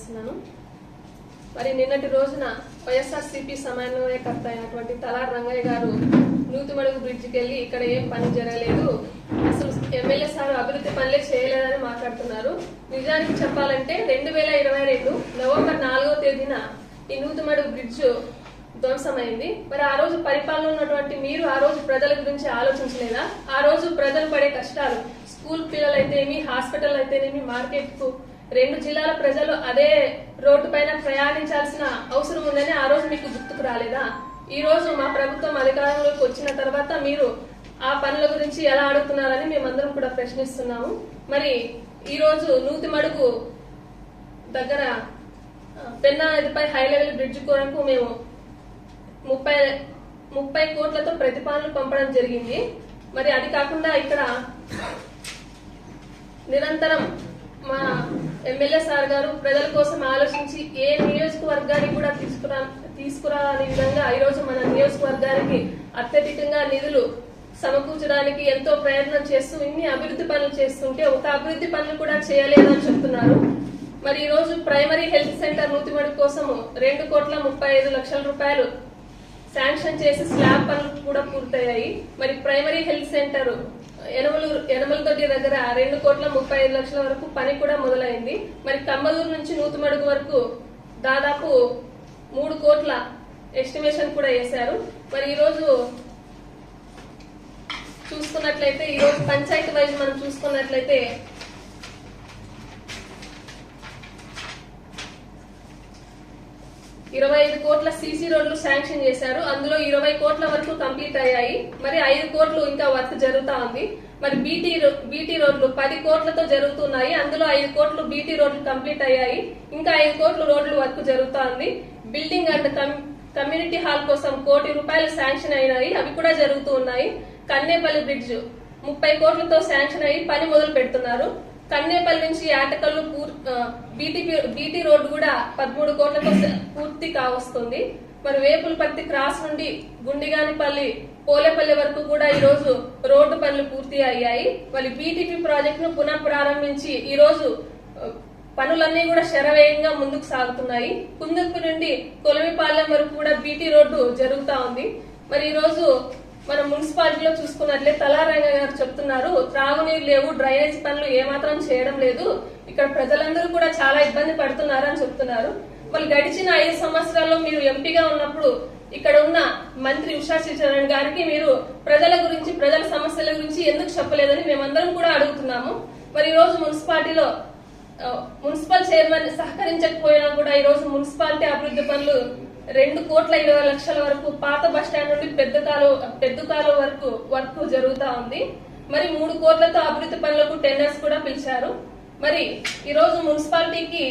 తెలియజేస్తున్నాను మరి నిన్నటి రోజున వైఎస్ఆర్సీపీ సమన్వయకర్త అయినటువంటి తలార్ రంగయ్య గారు నూతిమడుగు బ్రిడ్జికి వెళ్ళి ఇక్కడ ఏం పని జరగలేదు. అసలు ఎమ్మెల్యే సార్ అభివృద్ధి పనులే చేయలేదని మాట్లాడుతున్నారు. నిజానికి చెప్పాలంటే రెండు వేల ఇరవై రెండు నవంబర్ నాలుగో తేదీన ఈ నూతిమడుగు బ్రిడ్జ్ ధ్వంసమైంది. మరి ఆ రోజు పరిపాలన ఉన్నటువంటి మీరు ఆ రోజు ప్రజల గురించి ఆలోచించలేదా? ఆ రోజు ప్రజలు పడే కష్టాలు స్కూల్ పిల్లలైతేనేమి హాస్పిటల్ అయితేనేమి మార్కెట్కు రెండు జిల్లాల ప్రజలు అదే రోడ్డు పైన ప్రయాణించాల్సిన అవసరం ఉందని ఆ రోజు మీకు గుర్తుకు రాలేదా? ఈ రోజు మా ప్రభుత్వం అధికారంలోకి వచ్చిన తర్వాత మీరు ఆ పనుల గురించి ఎలా అడుగుతున్నారని మేమందరం కూడా ప్రశ్నిస్తున్నాము. మరి ఈ రోజు నూతి మడుగు దగ్గర పెన్నా నదిపై హై లెవెల్ బ్రిడ్జ్ కొరకు మేము ముప్పై ముప్పై కోట్లతో ప్రతిపాదనలు పంపడం జరిగింది. మరి అది కాకుండా ఇక్కడ నిరంతరం ఎమ్మెల్యే సార్ గారు ప్రజల కోసం ఆలోచించి ఏ నియోజకవర్గానికి కూడా తీసుకురా తీసుకురాని విధంగా ఈరోజు మన నియోజకవర్గానికి అత్యధికంగా నిధులు సమకూర్చడానికి ఎంతో ప్రయత్నం చేస్తూ ఇన్ని అభివృద్ధి పనులు చేస్తుంటే ఒక అభివృద్ధి పనులు కూడా చేయలేదని చెప్తున్నారు. మరి ఈ రోజు ప్రైమరీ హెల్త్ సెంటర్ నూతిమడి కోసము రెండు కోట్ల ముప్పై ఐదు లక్షల రూపాయలు శాంక్షన్ చేసి స్లాబ్ పనులు కూడా పూర్తయ్యాయి. మరి ప్రైమరీ హెల్త్ సెంటర్ యనమలు యనమలతోటి దగ్గర రెండు కోట్ల ముప్పై ఐదు లక్షల వరకు పని కూడా మొదలైంది. మరి కమ్మదూరు నుంచి నూతుమడుగు వరకు దాదాపు మూడు కోట్ల ఎస్టిమేషన్ కూడా వేశారు. మరి ఈ రోజు చూసుకున్నట్లయితే ఈ రోజు పంచాయతీ వైజ్ మనం చూసుకున్నట్లయితే ఇరవై ఐదు కోట్ల సీసీ రోడ్లు శాంక్షన్ చేశారు. అందులో ఇరవై కోట్ల వరకు కంప్లీట్ అయ్యాయి. మరి ఐదు కోట్లు ఇంకా వర్క్ జరుగుతా ఉంది. మరి బీటీ బీటీ రోడ్లు పది కోట్లతో జరుగుతున్నాయి. అందులో ఐదు కోట్లు బీటీ రోడ్లు కంప్లీట్ అయ్యాయి. ఇంకా ఐదు కోట్లు రోడ్లు వర్క్ జరుగుతా ఉంది. బిల్డింగ్ అండ్ కమ్యూనిటీ హాల్ కోసం కోటి రూపాయలు శాంక్షన్ అయినాయి. అవి కూడా జరుగుతూ ఉన్నాయి. కన్నేపల్లి బ్రిడ్జ్ ముప్పై కోట్లతో శాంక్షన్ అయ్యి పని మొదలు పెడుతున్నారు. కన్నేపల్లి నుంచి ఆటకల్లు బీటీ బీటీ రోడ్డు కూడా పదమూడు కోట్లతో పూర్తి కావస్తుంది. మరి వేపులపర్తి క్రాస్ నుండి గుండిగానిపల్లి పోలేపల్లి వరకు కూడా ఈ రోజు రోడ్డు పనులు పూర్తి అయ్యాయి. మరి బీటీపీ ప్రాజెక్ట్ను పునః ప్రారంభించి ఈ రోజు పనులన్నీ కూడా శరవేగంగా ముందుకు సాగుతున్నాయి. కుందుకు నుండి కొలమిపాలెం వరకు కూడా బీటీ రోడ్డు జరుగుతా ఉంది. మరి ఈ రోజు మన మున్సిపాలిటీలో చూసుకున్నట్లే తలారంగ గారు చెప్తున్నారు త్రాగునీరు లేవు డ్రైనేజ్ పనులు ఏమాత్రం చేయడం లేదు ఇక్కడ ప్రజలందరూ కూడా చాలా ఇబ్బంది పడుతున్నారు అని చెప్తున్నారు. మరి గడిచిన ఐదు సంవత్సరాల్లో మీరు ఎంపీగా ఉన్నప్పుడు ఇక్కడ ఉన్న మంత్రి ఉషా శ్రీచరణ్ గారికి మీరు ప్రజల గురించి ప్రజల సమస్యల గురించి ఎందుకు చెప్పలేదని మేమందరం కూడా అడుగుతున్నాము. మరి ఈ రోజు మున్సిపాలిటీలో మున్సిపల్ చైర్మన్ సహకరించకపోయినా కూడా ఈ రోజు మున్సిపాలిటీ అభివృద్ధి పనులు రెండు కోట్ల ఇరవై లక్షల వరకు పాత బస్ స్టాండ్ నుండి పెద్ద కాలువ పెద్ద కాలువ వరకు వర్క్ జరుగుతా ఉంది. మరి మూడు కోట్లతో అభివృద్ధి పనులకు టెండర్స్ కూడా పిలిచారు. మరి ఈ రోజు మున్సిపాలిటీకి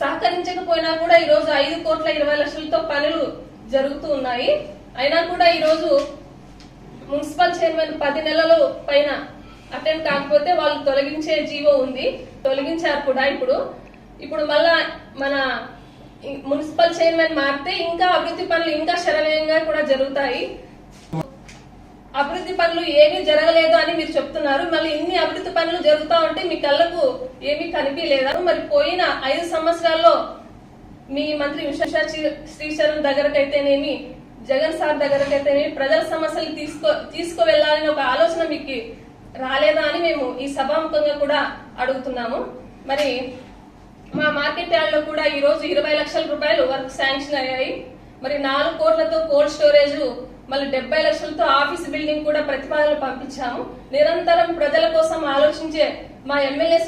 సహకరించకపోయినా కూడా ఈ రోజు ఐదు కోట్ల ఇరవై లక్షలతో పనులు జరుగుతూ ఉన్నాయి. అయినా కూడా ఈ రోజు మున్సిపల్ చైర్మన్ పది నెలల పైన అటెండ్ కాకపోతే వాళ్ళు తొలగించే జీవో ఉంది. తొలగించారు కూడా ఇప్పుడు. ఇప్పుడు మళ్ళా మన మున్సిపల్ చైర్మన్ మారితే ఇంకా అభివృద్ధి పనులు ఇంకా శరణీయంగా కూడా జరుగుతాయి. అభివృద్ధి పనులు ఏమీ జరగలేదు అని మీరు చెప్తున్నారు. మళ్ళీ ఇన్ని అభివృద్ధి పనులు జరుగుతా ఉంటే మీ కళ్ళకు ఏమీ కనిపించలేదా? మరి పోయిన ఐదు సంవత్సరాల్లో మీ మంత్రి ఉషా శ్రీశరణ్ దగ్గరకైతేనేమి జగన్ సార్ దగ్గరకైతేనేమి ప్రజల సమస్యలు తీసుకో తీసుకువెళ్ళాలని ఒక ఆలోచన మీకు రాలేదా అని మేము ఈ సభాముఖంగా కూడా అడుగుతున్నాము. మరి మా మార్కెట్ యార్డ్లో కూడా ఈ రోజు ఇరవై లక్షల రూపాయలు వర్క్ శాంక్షన్ అయ్యాయి. మరి నాలుగు కోట్లతో కోల్డ్ స్టోరేజ్ మళ్ళీ డెబ్బై లక్షలతో ఆఫీస్ బిల్డింగ్ కూడా ప్రతిపాదనలు పంపించాము. నిరంతరం ప్రజల కోసం ఆలోచించే మా ఎమ్మెల్యే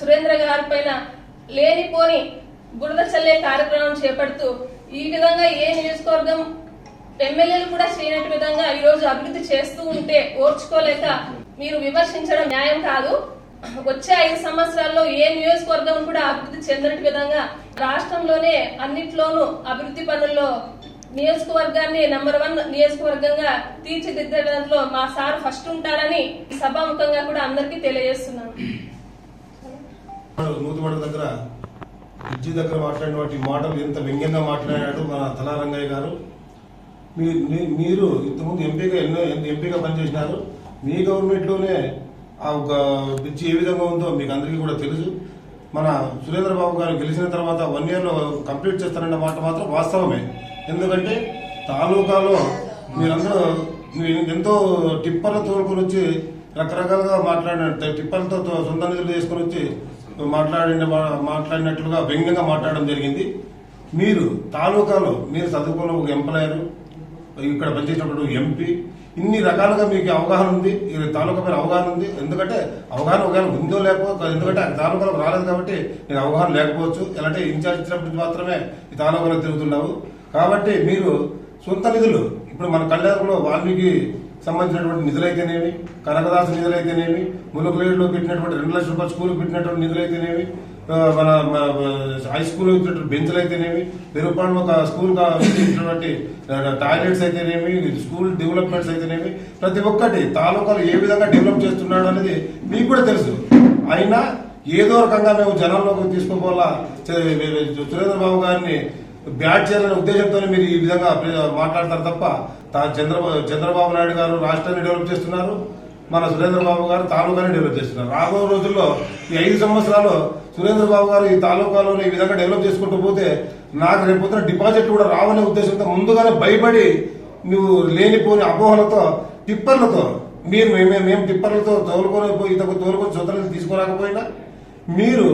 సురేంద్ర గారి పైన లేనిపోని బురద చల్లే కార్యక్రమం చేపడుతూ ఈ విధంగా ఏ నియోజకవర్గం ఎమ్మెల్యేలు కూడా చేయనట్టు విధంగా ఈ రోజు అభివృద్ధి చేస్తూ ఉంటే ఓర్చుకోలేక మీరు విమర్శించడం న్యాయం కాదు. వచ్చే ఐదు సంవత్సరాల్లో ఏ నియోజకవర్గం కూడా అభివృద్ధి చెందినట్టు విధంగా రాష్ట్రంలోనే అన్నిట్లోనూ అభివృద్ధి పనుల్లో నియోజకవర్గాన్ని నంబర్ వన్ నియోజకవర్గంగా తీర్చిదిద్దే దాంట్లో మా సార్ ఫస్ట్ ఉంటారని సభాముఖంగా కూడా అందరికీ తెలియజేస్తున్నాను. నూతిమడ దగ్గర బ్రిడ్జి దగ్గర మాట్లాడిన మాటలు ఎంత వ్యంగ్యంగా మాట్లాడాడు మన తలారంగయ్య గారు. మీరు మీ- మీరు ఇంతకుముందు ఎంపీగా ఎన్నో ఎంపీగా పనిచేసినారు. మీ గవర్నమెంట్లోనే ఆ ఒక పిచ్చి ఏ విధంగా ఉందో మీకు అందరికీ కూడా తెలుసు. మన సురేంద్ర బాబు గారు గెలిచిన తర్వాత వన్ ఇయర్లో కంప్లీట్ చేస్తారన్న మాట మాత్రం వాస్తవమే. ఎందుకంటే తాలూకాలో మీరందరూ మీరు ఎంతో టిప్పర్ల తోలుకొని వచ్చి రకరకాలుగా మాట్లాడిన టిప్పర్లతో సొంత నిధులు చేసుకొని వచ్చి మాట్లాడిన మాట్లాడినట్లుగా వ్యంగ్యంగా మాట్లాడడం జరిగింది. మీరు తాలూకాలో మీరు చదువుకున్న ఒక ఎంప్లాయర్ ఇక్కడ పనిచేసినప్పుడు ఎంపీ ఇన్ని రకాలుగా మీకు అవగాహన ఉంది ఈ తాలూకా మీద అవగాహన ఉంది. ఎందుకంటే అవగాహన ఒకవేళ ఉందో లేకపోతే ఎందుకంటే ఆ తాలూకాలకు రాలేదు కాబట్టి నేను అవగాహన లేకపోవచ్చు. ఎలాంటి ఇన్ఛార్జ్ ఇచ్చినప్పుడు మాత్రమే ఈ తాలూకాలో తిరుగుతున్నావు. కాబట్టి మీరు సొంత నిధులు ఇప్పుడు మన కళ్యాణంలో వాల్మీకి సంబంధించినటువంటి నిధులైతేనేమి కనకదాసు నిధులైతేనేమి ములుగులేడులో పెట్టినటువంటి రెండు లక్షల రూపాయల స్కూల్ పెట్టినటువంటి నిధులైతేనేమి మన హై స్కూల్ ఇచ్చినటువంటి బెంచ్లు అయితేనేమి పెరుగుపాడు ఒక స్కూల్ ఇచ్చినటువంటి టాయిలెట్స్ అయితేనేమి స్కూల్ డెవలప్మెంట్స్ అయితేనేమి ప్రతి ఒక్కటి తాలూకాలు ఏ విధంగా డెవలప్ చేస్తున్నాడు అనేది మీకు కూడా తెలుసు. అయినా ఏదో రకంగా మేము జనంలోకి తీసుకోవాలా సురేంద్ర గారిని బ్యాట్ చేయాలనే ఉద్దేశంతో మీరు ఈ విధంగా మాట్లాడతారు తప్ప చంద్రబాబు చంద్రబాబు నాయుడు గారు రాష్ట్రాన్ని డెవలప్ చేస్తున్నారు మన సురేంద్రబాబు గారు తాలూకాని డెవలప్ చేస్తున్నారు. రాబోయే రోజుల్లో ఈ ఐదు సంవత్సరాలు సురేంద్ర బాబు గారు ఈ తాలూకాలో ఈ విధంగా డెవలప్ చేసుకుంటూ పోతే నాకు రేపు పొద్దున డిపాజిట్ కూడా రావనే ఉద్దేశంతో ముందుగానే భయపడి నువ్వు లేనిపోని అపోహలతో టిప్పర్లతో మీరు మేము మేము టిప్పర్లతో తోలుకొని పోయి ఇతకు తోలుకొని సొంతలు తీసుకురాకపోయినా మీరు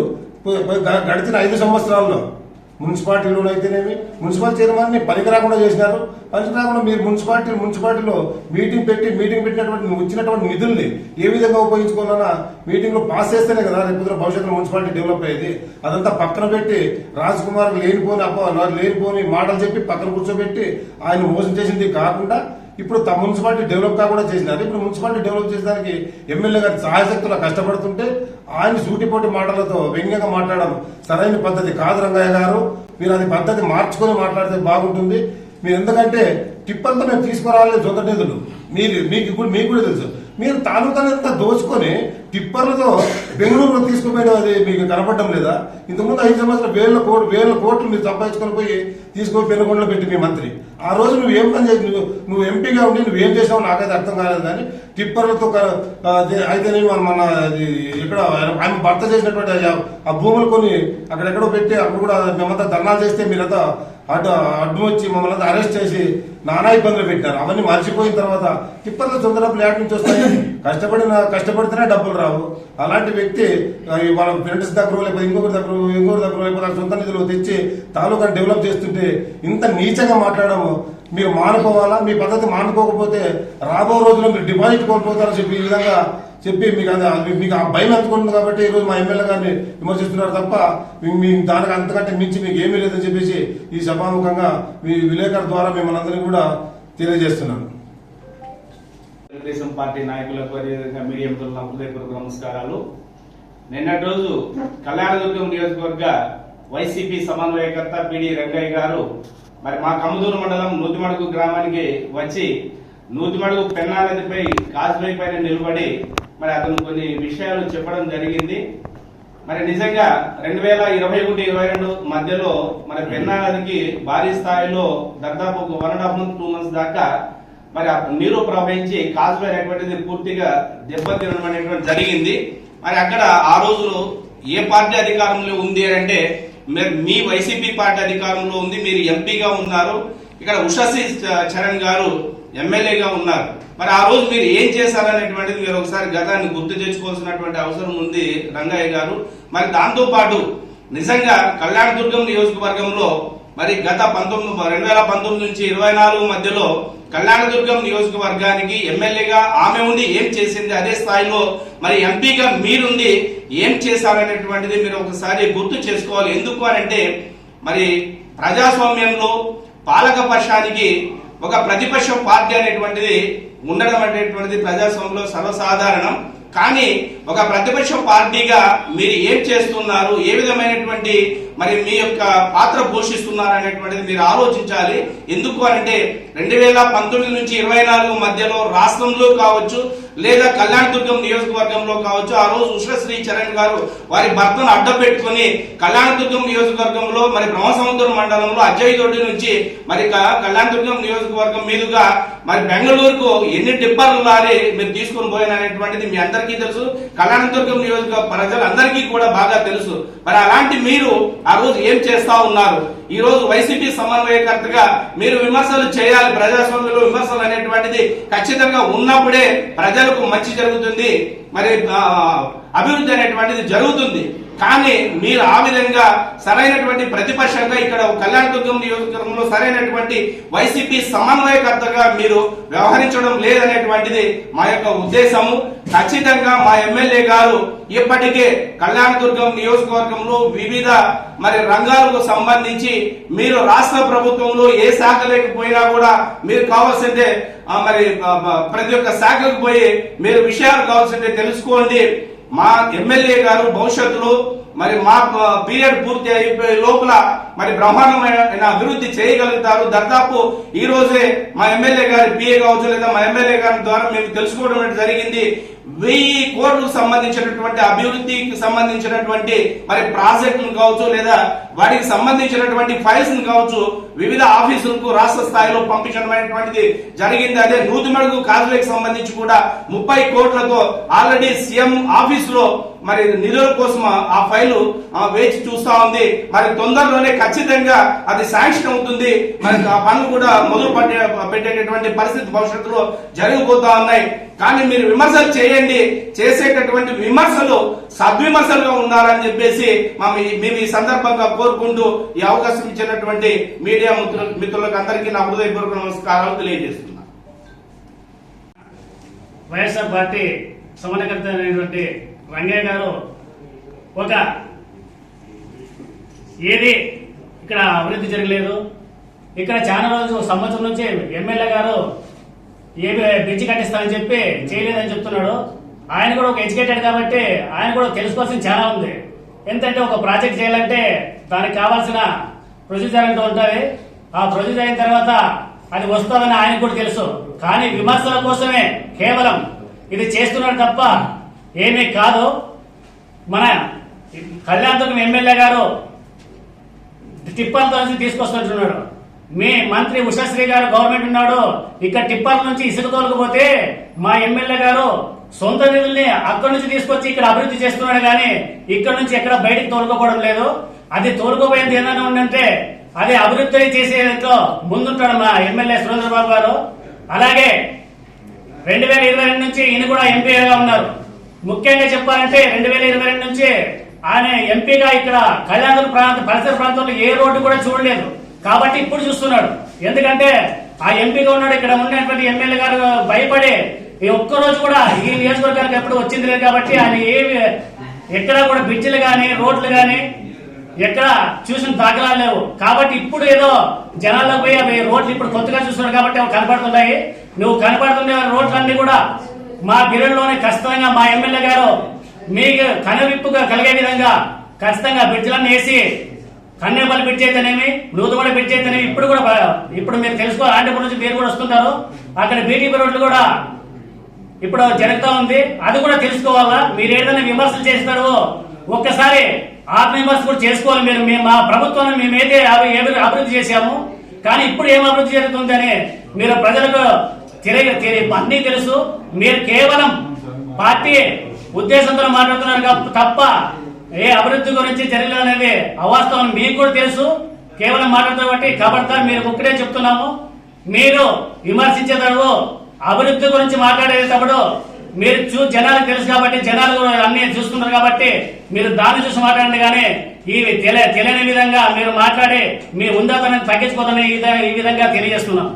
గడిచిన ఐదు సంవత్సరాల్లో మున్సిపాలిటీలో అయితేనేమి మున్సిపల్ చైర్మన్ని పనికి రాకుండా చేసినారు. పనికి రాకుండా మీరు మున్సిపాలిటీ మున్సిపాలిటీలో మీటింగ్ పెట్టి మీటింగ్ పెట్టినటువంటి వచ్చినటువంటి నిధుల్ని ఏ విధంగా ఉపయోగించుకోవాలన్నా మీటింగ్లో పాస్ చేస్తేనే కదా రేపు భవిష్యత్తులో మున్సిపాలిటీ డెవలప్ అయ్యేది. అదంతా పక్కన పెట్టి రాజ్ కుమార్ లేనిపోని అప్ప లేనిపోని మాటలు చెప్పి పక్కన కూర్చోబెట్టి ఆయన మోసం చేసింది కాకుండా ఇప్పుడు తమ మున్సిపాలిటీ డెవలప్ కాకుండా చేసినారు. ఇప్పుడు మున్సిపాలిటీ డెవలప్ చేసేదానికి ఎమ్మెల్యే గారి సహాయశక్తులు కష్టపడుతుంటే ఆయన సూటిపోటి మాటలతో వ్యంగ్యంగా మాట్లాడడం సరైన పద్ధతి కాదు రంగయ్య గారు. మీరు అది పద్ధతి మార్చుకొని మాట్లాడితే బాగుంటుంది. మీరు ఎందుకంటే టిప్పర్తో మేము తీసుకురావాలి సొంత నిధులు. మీరు మీకు ఇప్పుడు మీకు కూడా తెలుసు. మీరు తాలూకానంతా దోచుకొని టిప్పర్లతో బెంగళూరులో తీసుకుపోయడం అది మీకు కనపడడం లేదా? ఇంతకుముందు ఐదు సంవత్సరాలు వేల కోట్లు వేల కోట్లు మీరు సంపాదించుకొని పోయి తీసుకొని పెనుగొండలో పెట్టి మీ మంత్రి. ఆ రోజు నువ్వు ఏం పని చేసి నువ్వు నువ్వు ఎంపీగా ఉండి నువ్వు ఏం చేసావు నాకైతే అర్థం కాలేదు కానీ టిప్పర్లతో అయితే మన మన అది ఇక్కడ ఆయన భర్త చేసినటువంటి ఆ- ఆ భూములు కొని అక్కడెక్కడో పెట్టి అప్పుడు కూడా మేమంతా ధర్నాలు చేస్తే మీరంతా అడ్డు అడ్డు వచ్చి మమ్మల్ని అరెస్ట్ చేసి నానా ఇబ్బందులు పెట్టినారు అవన్నీ మర్చిపోయిన తర్వాత టిప్పర్లు తొందర డబ్బులు నుంచి వస్తాయి. కష్టపడిన కష్టపడితేనే డబ్బులు రావు. అలాంటి వ్యక్తి వాళ్ళ ఫ్రెండ్స్ దగ్గర లేకపోతే ఇంకొకరి దగ్గర ఇంకొకరి దగ్గర లేకపోతే సొంత నిధులు తెచ్చి తాలూకాని డెవలప్ చేస్తుంటే ఇంత నీచంగా మాట్లాడము. మీరు మానుకోవాలా? మీ పద్ధతి మానుకోకపోతే రాబో రోజుల్లో మీరు డిపాజిట్ కోల్పోతారని చెప్పి ఈ విధంగా చెప్పి మీకు అది మీకు ఆ భయం ఎత్తుకుంటుంది కాబట్టి ఈరోజు మా ఎమ్మెల్యే గారిని విమర్శిస్తున్నారు తప్ప మీ- దానికి అంతకంటే మించి మీకు ఏమీ లేదని చెప్పేసి ఈ సభాముఖంగా మీ విలేకరు ద్వారా మిమ్మల్ని అందరినీ కూడా తెలియజేస్తున్నాను. తెలుగుదేశం పార్టీ నాయకులకు అదేవిధంగా మీడియా మిత్రులకు హృదయపూర్వక నమస్కారాలు. నిన్నటి రోజు కళ్యాణదుర్గం నియోజకవర్గ వైసీపీ సమన్వయకర్త పిడి రంగయ్య గారు మరి మా కమ్మదూరు మండలం నూతిమడుగు గ్రామానికి వచ్చి నూతిమడుగు పెన్నా నదిపై కాజ్వే పైన నిలబడి మరి అతను కొన్ని విషయాలు చెప్పడం జరిగింది. మరి నిజంగా రెండు వేల ఇరవై ఒకటి ఇరవై రెండు మధ్యలో మరి పెన్నా నదికి భారీ స్థాయిలో దాదాపు ఒక one and half month two months దాకా మరి నీరు ప్రవహించి కాజ్వే అనేటువంటిది పూర్తిగా దెబ్బతినడం అనేటువంటి జరిగింది. మరి అక్కడ ఆ రోజులో ఏ పార్టీ అధికారంలో ఉంది అని అంటే మీరు మీ వైసీపీ పార్టీ అధికారంలో ఉంది మీరు ఎంపీగా ఉన్నారు. ఇక్కడ ఉషశ్రీ చరణ్ గారు ఎమ్మెల్యేగా ఉన్నారు. మరి ఆ రోజు మీరు ఏం చేశారనేటువంటిది మీరు ఒకసారి గతాన్ని గుర్తు తెచ్చుకోవాల్సినటువంటి అవసరం ఉంది రంగయ్య గారు. మరి దాంతోపాటు నిజంగా కళ్యాణదుర్గం నియోజకవర్గంలో మరి గత పంతొమ్మిది రెండు వేల పంతొమ్మిది నుంచి ఇరవై నాలుగు మధ్యలో కళ్యాణదుర్గం నియోజకవర్గానికి ఎమ్మెల్యేగా ఆమె ఉండి ఏం చేసింది? అదే స్థాయిలో మరి ఎంపీగా మీరుండి ఏం చేశారనేటువంటిది మీరు ఒకసారి గుర్తు చేసుకోవాలి. ఎందుకు అని అంటే మరి ప్రజాస్వామ్యంలో పాలక పక్షానికి ఒక ప్రతిపక్ష పార్టీ అనేటువంటిది ఉండడం అనేటువంటిది ప్రజాస్వామ్యంలో సర్వసాధారణం. కానీ ఒక ప్రతిపక్ష పార్టీగా మీరు ఏం చేస్తున్నారు? ఏ విధమైనటువంటి మరి మీ యొక్క పాత్ర పోషిస్తున్నారు అనేటువంటిది మీరు ఆలోచించాలి. ఎందుకు అంటే రెండు వేల పంతొమ్మిది నుంచి ఇరవై నాలుగు మధ్యలో రాష్ట్రంలో కావచ్చు లేదా కళ్యాణదుర్గం నియోజకవర్గంలో కావచ్చు ఆ రోజు ఉషశ్రీ చరణ్ గారు వారి భర్తను అడ్డం పెట్టుకుని కళ్యాణదుర్గం నియోజకవర్గంలో మరి బ్రహ్మసముద్రం మండలంలో అజయ్ దొడ్డి నుంచి మరి క- కళ్యాణదుర్గం నియోజకవర్గం మీదుగా మరి బెంగళూరుకు ఎన్ని టిప్పర్లు లారీ మీరు తీసుకొని పోయిననేటువంటిది మీ అందరికీ తెలుసు. కళ్యాణదుర్గం నియోజక ప్రజలందరికీ కూడా బాగా తెలుసు. మరి అలాంటి మీరు ఆ రోజు ఏం చేస్తా ఉన్నారు? ఈ రోజు వైసీపీ సమన్వయకర్తగా మీరు విమర్శలు చేయాలి ప్రజాస్వామ్యంలో విమర్శలు అనేటువంటిది ఖచ్చితంగా ఉన్నప్పుడే ప్రజలకు మంచి జరుగుతుంది. మరి అభివృద్ధి అనేటువంటిది జరుగుతుంది. కానీ మీరు ఆ విధంగా సరైనటువంటి ప్రతిపక్షంగా ఇక్కడ కళ్యాణదుర్గం నియోజకవర్గంలో సరైనటువంటి వైసీపీ సమన్వయకర్తగా మీరు వ్యవహరించడం లేదనేటువంటిది మా యొక్క ఉద్దేశము. ఖచ్చితంగా మా ఎమ్మెల్యే గారు ఇప్పటికే కళ్యాణదుర్గం నియోజకవర్గంలో వివిధ మరి రంగాలకు సంబంధించి మీరు రాష్ట్ర ప్రభుత్వంలో ఏ శాఖ లేకపోయినా కూడా మీరు కావాల్సిందే మరి ప్రతి ఒక్క శాఖకు పోయి మీరు విషయాలు కావాల్సిందే తెలుసుకోండి. మా ఎమ్మెల్యే గారు భవిష్యత్తులో మరి మా పీరియడ్ పూర్తి అయిపోయే లోపల మరి బ్రహ్మాండమైన అభివృద్ధి చేయగలుగుతారు. దాదాపు ఈ రోజే మా ఎమ్మెల్యే గారి పిఏ కావచ్చు లేదా మా ఎమ్మెల్యే గారి ద్వారా మేము తెలుసుకోవడం జరిగింది. వెయ్యి కోట్లకు సంబంధించినటువంటి అభివృద్ధికి సంబంధించినటువంటి మరి ప్రాజెక్టులు కావచ్చు లేదా వాటికి సంబంధించినటువంటి ఫైల్స్ కావచ్చు వివిధ ఆఫీసులకు రాష్ట్ర స్థాయిలో పంపించడం జరిగింది. అదే నూతిమడుగు కాజువేకి సంబంధించి కూడా ముప్పై కోట్లతో ఆల్రెడీ సీఎం ఆఫీస్లో మరి నిధుల కోసం ఆ ఫైల్ వేచి చూస్తా ఉంది. మరి తొందరలోనే ఖచ్చితంగా అది శాంక్షన్ అవుతుంది. మరి ఆ పనులు కూడా మొదలు పట్టే పెట్టేటటువంటి పరిస్థితి భవిష్యత్తులో జరిగిపోతా ఉన్నాయి. కానీ మీరు విమర్శలు చేయండి. చేసేటటువంటి విమర్శలు సద్విమర్శలుగా ఉండాలని చెప్పేసి మీ- మేము ఈ సందర్భంగా కోరుకుంటూ ఈ అవకాశం ఇచ్చినటువంటి మీడియా మిత్రులకు అందరికీ నా హృదయపూర్వక నమస్కారాలు తెలియజేస్తున్నా. వైఎస్ఆర్ పార్టీ సమన్వయకర్త అయినటువంటి రంగయ్య గారు ఒక ఏది ఇక్కడ అభివృద్ధి జరగలేదు. ఇక్కడ చాలా రోజు సంవత్సరం నుంచి ఎమ్మెల్యే గారు ఏమి బ్రిడ్జి కట్టిస్తానని చెప్పి చేయలేదని చెప్తున్నాడు. ఆయన కూడా ఒక ఎడ్యుకేటెడ్ కాబట్టి ఆయన కూడా తెలుసుకోవాల్సింది చాలా ఉంది. ఎంతంటే ఒక ప్రాజెక్ట్ చేయాలంటే దానికి కావాల్సిన ప్రొసీజర్ అంటూ ఉంటుంది. ఆ ప్రొసీజర్ అయిన తర్వాత అది వస్తుందని ఆయనకు కూడా తెలుసు. కానీ విమర్శల కోసమే కేవలం ఇది చేస్తున్నాడు తప్ప ఏమీ కాదు. మన కళ్యాణ్ ఎమ్మెల్యే గారు టిప్పర్ల నుంచి తీసుకొస్తుంటున్నాడు మీ మంత్రి ఉషాశ్రీ గారు గవర్నమెంట్ ఉన్నాడు. ఇక్కడ టిప్పర్ల నుంచి ఇసుక తోలుకుపోతే మా ఎమ్మెల్యే గారు సొంత నిధుల్ని అక్కడి నుంచి తీసుకొచ్చి ఇక్కడ అభివృద్ధి చేస్తున్నాడు కానీ ఇక్కడ నుంచి ఎక్కడ బయటకు తోలుకోవడం లేదు. అది తోలుకోపోయింది ఏదైనా ఉందంటే అది అభివృద్ధి చేసేందులో ముందుంటాడు మా ఎమ్మెల్యే సురేంద్రబాబు గారు. అలాగే రెండు వేల ఇరవై రెండు నుంచి ఈయన కూడా ఎంపీగా ఉన్నారు. ముఖ్యంగా చెప్పాలంటే రెండు వేల ఇరవై రెండు నుంచి ఆయన ఎంపీగా ఇక్కడ కళ్యాణ ప్రాంత పరిసర ప్రాంతంలో ఏ రోడ్డు కూడా చూడలేదు. కాబట్టి ఇప్పుడు చూస్తున్నాడు. ఎందుకంటే ఆ ఎంపీగా ఉన్నాడు ఇక్కడ ఉన్నటువంటి ఎమ్మెల్యే గారు భయపడి ఈ ఒక్క రోజు కూడా ఈ నియోజకవర్గానికి ఎప్పుడు వచ్చింది లేదు కాబట్టి ఆయన ఏమి ఎక్కడ కూడా బ్రిడ్జిలు కానీ రోడ్లు కానీ ఎక్కడ చూసిన దాఖలాలు లేవు. కాబట్టి ఇప్పుడు ఏదో జనాల్లో పోయి అవి రోడ్లు ఇప్పుడు కొత్తగా చూస్తున్నారు కాబట్టి అవి కనపడుతున్నాయి. నువ్వు కనపడుతున్న రోడ్లన్నీ కూడా మా బిర్యానీలోనే ఖచ్చితంగా మా ఎమ్మెల్యే గారు మీకు కనువిప్పుగా కలిగే విధంగా ఖచ్చితంగా బ్రిడ్జ్లన్నీ వేసి కన్నేపల్లి బ్రిడ్జ్ అయితేనేమి నూతుగూడ బ్రిడ్జ్ అయితేనేమి ఇప్పుడు కూడా ఇప్పుడు మీరు తెలుసుకో ఆంధ్రప్రదేశ్ నుంచి మీరు కూడా వస్తుంటారు అక్కడ బీటీపీ రోడ్లు కూడా ఇప్పుడు జరుగుతూ ఉంది. అది కూడా తెలుసుకోవాలా? మీరు ఏదైనా విమర్శలు చేస్తారో? ఒక్కసారి ఆత్మవిమర్శ కూడా చేసుకోవాలి మీరు మేము మా ప్రభుత్వాన్ని మేమైతే అభివృద్ధి చేశాము. కానీ ఇప్పుడు ఏం అభివృద్ధి జరుగుతుందని మీరు ప్రజలకు తెలియ అన్నీ తెలుసు. మీరు కేవలం పార్టీ ఉద్దేశంతో మాట్లాడుతున్నారు తప్ప ఏ అభివృద్ధి గురించి చర్యలు అనేది అవాస్తవం మీకు కూడా తెలుసు. కేవలం మాట్లాడుతూ కాబట్టి కాబట్టి మీరు ఒక్కటే చెప్తున్నాము. మీరు విమర్శించేటప్పుడు అభివృద్ధి గురించి మాట్లాడేటప్పుడు మీరు చూ జనాలకు తెలుసు కాబట్టి జనాలు అన్ని చూసుకుంటారు కాబట్టి మీరు దాన్ని చూసి మాట్లాడండి కానీ ఈ తెలియ తెలియని విధంగా మీరు మాట్లాడి మీ ఉందాతనం తగ్గించుకోదని ఈ విధంగా తెలియజేస్తున్నాం.